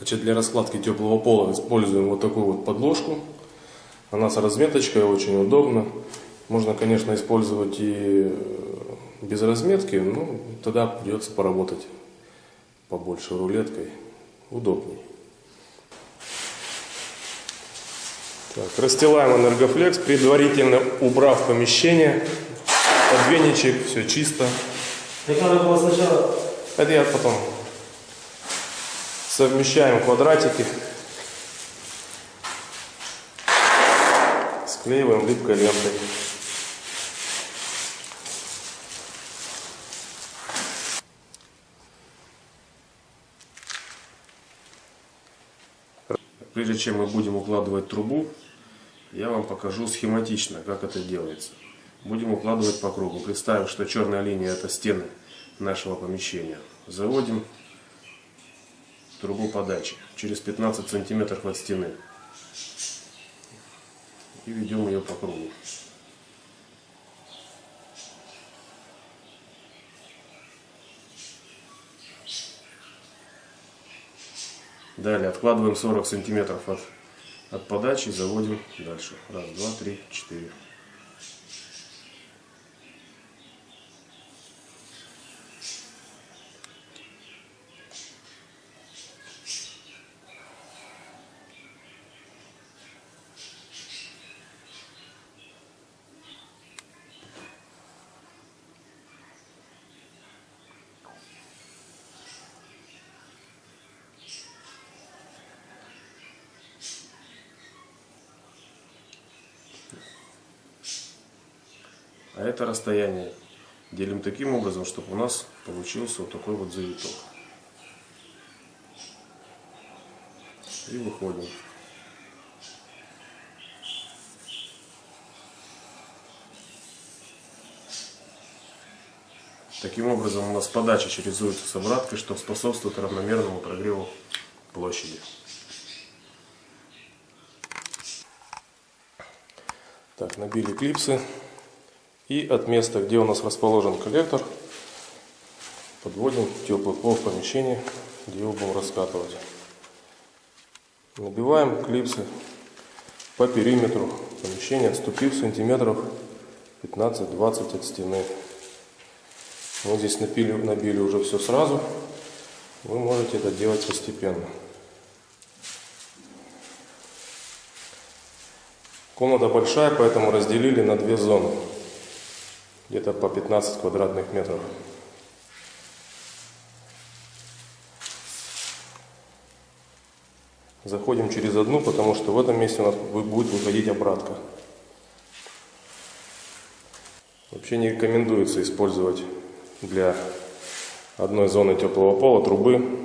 Значит, для раскладки теплого пола используем вот такую вот подложку. Она с разметочкой, очень удобно. Можно, конечно, использовать и э, без разметки, но тогда придется поработать побольше рулеткой. Удобней. Так, расстилаем энергофлекс, предварительно убрав помещение. Подвенечек, все чисто. Так надо было сначала Это я потом. Совмещаем квадратики. Склеиваем липкой лентой. Прежде чем мы будем укладывать трубу, я вам покажу схематично, как это делается. Будем укладывать по кругу. Представим, что черная линия это стены нашего помещения. Заводим трубу подачи через 15 сантиметров от стены. И ведем ее по кругу. Далее откладываем 40 сантиметров от, от подачи и заводим дальше. Раз, два, три, четыре. А это расстояние делим таким образом, чтобы у нас получился вот такой вот завиток. И выходим. Таким образом у нас подача чередуется с обраткой, что способствует равномерному прогреву площади. Так, набили клипсы. И от места, где у нас расположен коллектор, подводим теплый пол в помещение, где его будем раскатывать. Набиваем клипсы по периметру помещения, отступив сантиметров 15-20 от стены. Мы здесь набили, набили уже все сразу. Вы можете это делать постепенно. Комната большая, поэтому разделили на две зоны где-то по 15 квадратных метров. Заходим через одну, потому что в этом месте у нас будет выходить обратка. Вообще не рекомендуется использовать для одной зоны теплого пола трубы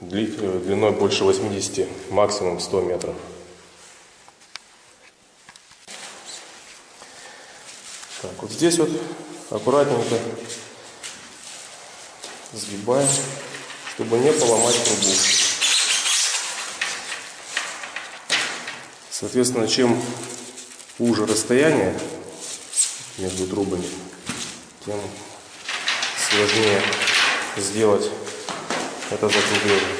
длиной больше 80, максимум 100 метров. Так, вот здесь вот аккуратненько сгибаем, чтобы не поломать трубу. Соответственно, чем уже расстояние между трубами, тем сложнее сделать это закругление.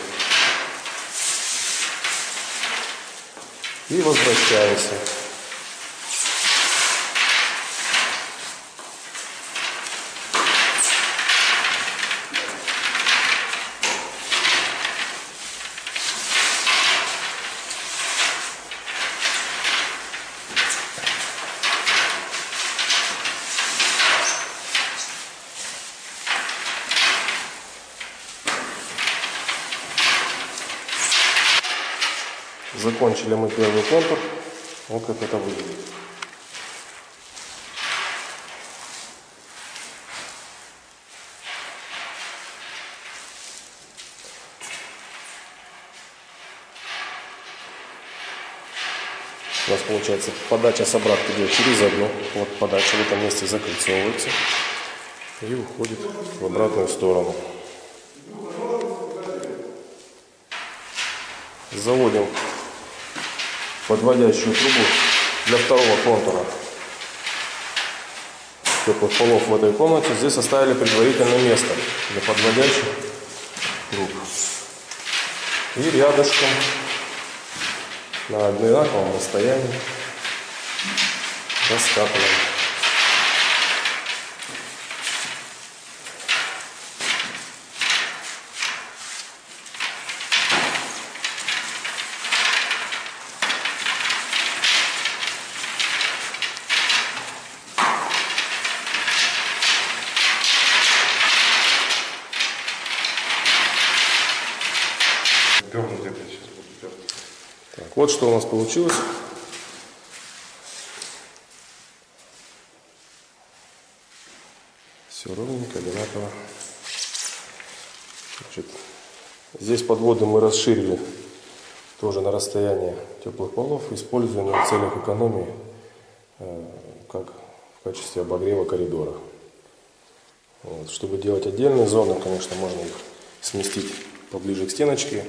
И возвращаемся. Закончили мы первый контур. Вот как это выглядит. У нас получается подача с обратки идет через одну. Вот подача в этом месте закольцовывается и уходит в обратную сторону. Заводим подводящую трубу для второго контура теплых полов в этой комнате. Здесь оставили предварительное место для подводящих труб. И рядышком на одинаковом расстоянии раскапываем. Вот что у нас получилось. Все ровненько, одинаково. Значит, здесь подводы мы расширили тоже на расстояние теплых полов, используем в целях экономии э, как в качестве обогрева коридора. Вот. Чтобы делать отдельные зоны, конечно, можно их сместить поближе к стеночке,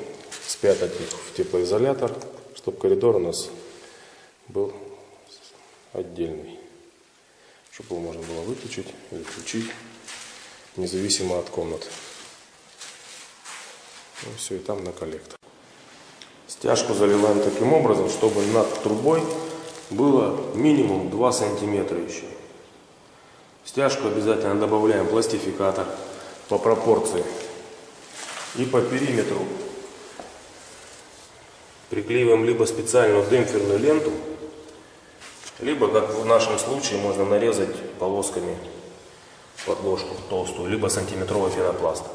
спрятать их в теплоизолятор, чтобы коридор у нас был отдельный, чтобы его можно было выключить или включить, независимо от комнат. Ну, все, и там на коллектор. Стяжку заливаем таким образом, чтобы над трубой было минимум 2 сантиметра еще. Стяжку обязательно добавляем пластификатор по пропорции. И по периметру приклеиваем либо специальную демпферную ленту, либо, как в нашем случае, можно нарезать полосками подложку толстую, либо сантиметровый пенопласт.